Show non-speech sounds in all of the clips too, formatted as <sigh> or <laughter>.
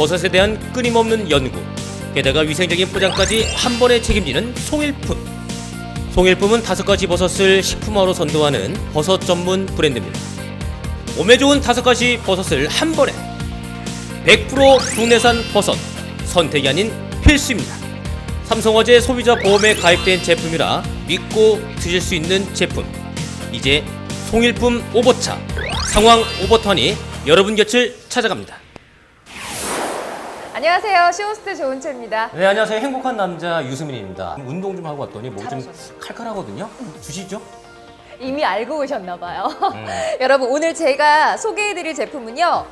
버섯에 대한 끊임없는 연구, 게다가 위생적인 포장까지 한 번에 책임지는 송일품. 송일품은 다섯 가지 버섯을 식품화로 선도하는 버섯 전문 브랜드입니다. 몸에 좋은 다섯 가지 버섯을 한 번에 100% 국내산 버섯 선택이 아닌 필수입니다. 삼성화재 소비자 보험에 가입된 제품이라 믿고 드실 수 있는 제품. 이제 송일품 오버차 상황 오버턴이 여러분 곁을 찾아갑니다. 안녕하세요. 쇼호스트 조은채입니다. 네 안녕하세요 행복한 남자 유수민입니다. 운동 좀 하고 왔더니 목이 좀 잘하셨어요. 칼칼하거든요. 주시죠? 이미 알고 오셨나 봐요. 음. <laughs> 여러분 오늘 제가 소개해드릴 제품은요.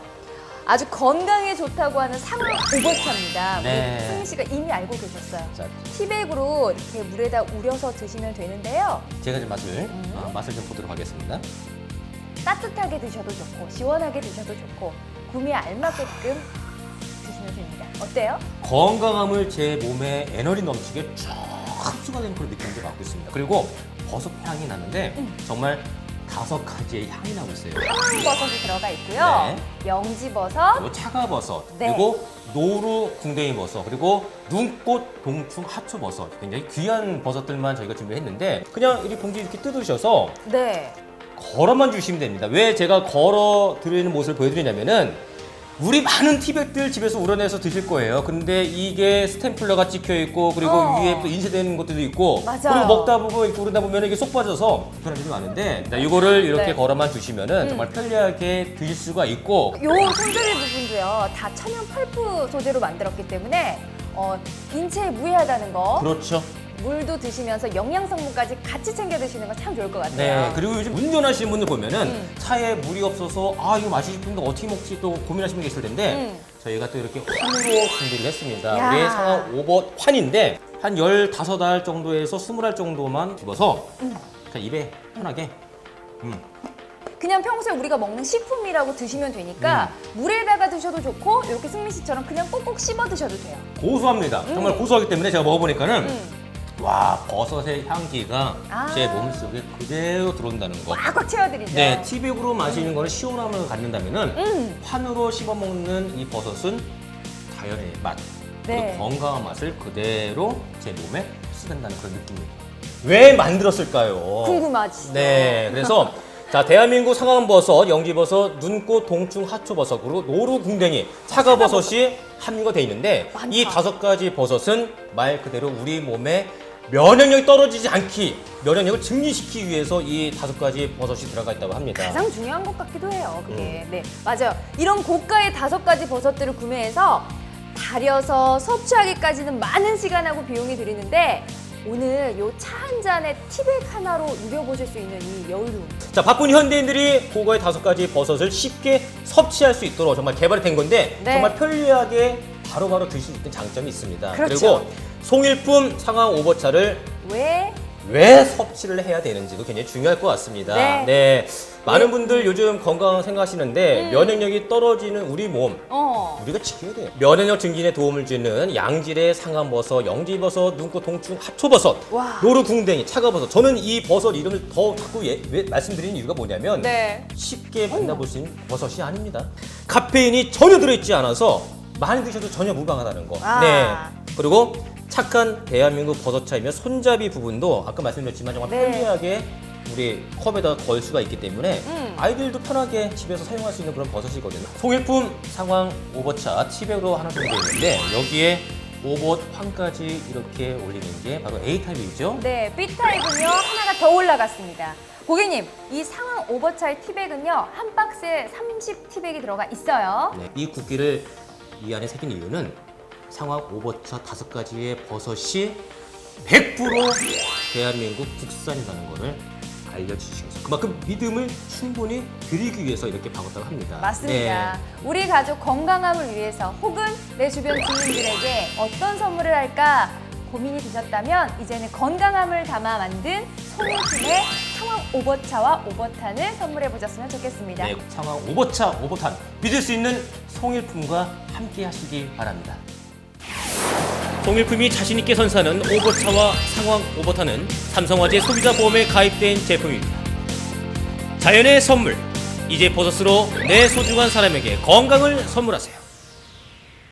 아주 건강에 좋다고 하는 상황 오버차입니다. 네. 우리 승민 씨가 이미 알고 계셨어요. 자 티백으로 이렇게 물에다 우려서 드시면 되는데요. 제가 좀 맛을 음. 어, 맛을 좀 보도록 하겠습니다. 따뜻하게 드셔도 좋고 시원하게 드셔도 좋고 구미에 알맞게끔 됩니다. 어때요? 건강함을 제 몸에 에너지 넘치게 쭉 흡수가 되는 그런 느낌을 맡고 있습니다. 그리고 버섯 향이 나는데 음. 정말 다섯 가지의 향이 나고 있어요. 상황버섯이 들어가 있고요. 영지버섯, 그리고 차가버섯, 네. 그리고 노루 궁뎅이 버섯, 그리고 눈꽃 동충 하초 버섯. 굉장히 귀한 버섯들만 저희가 준비했는데 그냥 이 봉지 이렇게 뜯으셔서 네. 걸어만 주시면 됩니다. 왜 제가 걸어 드리는 모습을 보여드리냐면은 우리 많은 티백들 집에서 우려내서 드실 거예요. 근데 이게 스탬플러가 찍혀 있고 그리고 어. 위에 또 인쇄되는 것들도 있고 맞아요. 그리고 먹다 보고 이렇게 오르다 보면 이게 쏙 빠져서 불편한 일이 많은데 자, 이거를 이렇게 네. 걸어만 두시면은 음. 정말 편리하게 드실 수가 있고 요 손잡이 부분도요 다 천연 펄프 소재로 만들었기 때문에 어, 인체에 무해하다는 거 그렇죠. 물도 드시면서 영양 성분까지 같이 챙겨 드시는 거참 좋을 것 같아요. 네. 그리고 요즘 운전하시는 분들 보면은 음. 차에 물이 없어서 아 이거 마시고 싶은데 어떻게 먹지 또 고민하시는 게 있을 텐데 음. 저희가 또 이렇게 환으로 준비를 했습니다. 야. 우리의 상하 오버 환인데 한 15알 정도에서 20알 정도만 집어서 음. 자, 입에 편하게 음. 그냥 평소에 우리가 먹는 식품이라고 드시면 되니까 물에다가 드셔도 좋고 이렇게 승민 씨처럼 그냥 꼭꼭 씹어 드셔도 돼요. 고소합니다. 정말 고소하기 때문에 제가 먹어보니까는 음. 와 버섯의 향기가 아. 제 몸속에 그대로 들어온다는 거. 꽉꽉 채워드리죠. 네, 티백으로 마시는 거는 시원함을 갖는다면은 음. 판으로 씹어 먹는 이 버섯은 자연의 맛, 네. 그 건강한 맛을 그대로 제 몸에 흡수된다는 그런 느낌입니다. 왜 만들었을까요? 궁금하지. 네, 그래서 <laughs> 자 대한민국 상황버섯, 영지버섯, 눈꽃, 동충, 하초버섯으로 노루궁뎅이, 차가버섯이 함유가 돼 있는데 많다. 이 다섯 가지 버섯은 말 그대로 우리 몸에 면역력이 떨어지지 않기, 면역력을 증진시키기 위해서 이 다섯 가지 버섯이 들어가 있다고 합니다. 가장 중요한 것 같기도 해요. 그게. 음. 네, 맞아요. 이런 고가의 다섯 가지 버섯들을 구매해서 달여서 섭취하기까지는 많은 시간하고 비용이 들이는데 오늘 요 차 한 잔에 티백 하나로 누려보실 수 있는 이 여유로움. 자, 바쁜 현대인들이 고거의 다섯 가지 버섯을 쉽게 섭취할 수 있도록 정말 개발이 된 건데 네. 정말 편리하게 바로바로 드실 수 있는 장점이 있습니다. 그렇죠. 리고 송일품 상황 오버차를 왜? 왜 섭취를 해야 되는지도 굉장히 중요할 것 같습니다. 네. 많은 분들 요즘 건강 생각하시는데 음. 면역력이 떨어지는 우리 몸 어. 우리가 지켜야 돼요. 면역력 증진에 도움을 주는 양질의 상한버섯, 영지버섯, 눈꽃 동충, 합초버섯, 와. 노루궁뎅이, 차가버섯. 저는 이 버섯 이름을 더 자꾸 예, 왜 말씀드리는 이유가 뭐냐면 네. 쉽게 만나볼 수 있는 버섯이 아닙니다. 카페인이 전혀 들어있지 않아서 많이 드셔도 전혀 무방하다는 거. 아. 네. 그리고 착한 대한민국 버섯차이며 손잡이 부분도 아까 말씀드렸지만 정말 네. 편리하게 우리 컵에다 걸 수가 있기 때문에 음. 아이들도 편하게 집에서 사용할 수 있는 그런 버섯이거든요. 송일품 상황 오버차 티백으로 하나 정도 있는데 여기에 오버 황까지 이렇게 올리는 게 바로 A 타입이죠. 네, B타입은요 하나가 더 올라갔습니다. 고객님, 이 상황 오버차의 티백은요 한 박스에 30 티백이 들어가 있어요. 네, 이 국기를 이 안에 새긴 이유는 상황 오버차 다섯 가지의 버섯이 100% 대한민국 국산이라는 것을 알려주시기 위해서 그만큼 믿음을 충분히 드리기 위해서 이렇게 박았다고 합니다. 맞습니다. 네. 우리 가족 건강함을 위해서 혹은 내 주변 주민들에게 어떤 선물을 할까 고민이 드셨다면 이제는 건강함을 담아 만든 송일품의 상황 오버차와 오버탄을 선물해 보셨으면 좋겠습니다. 네, 상황 오버차 오버탄 믿을 수 있는 송일품과 함께 하시기 바랍니다. 송일품이 자신 있게 선사하는 오버차와 상황 오버탄은 삼성화재 소비자 보험에 가입된 제품입니다. 자연의 선물, 이제 버섯으로 내 소중한 사람에게 건강을 선물하세요.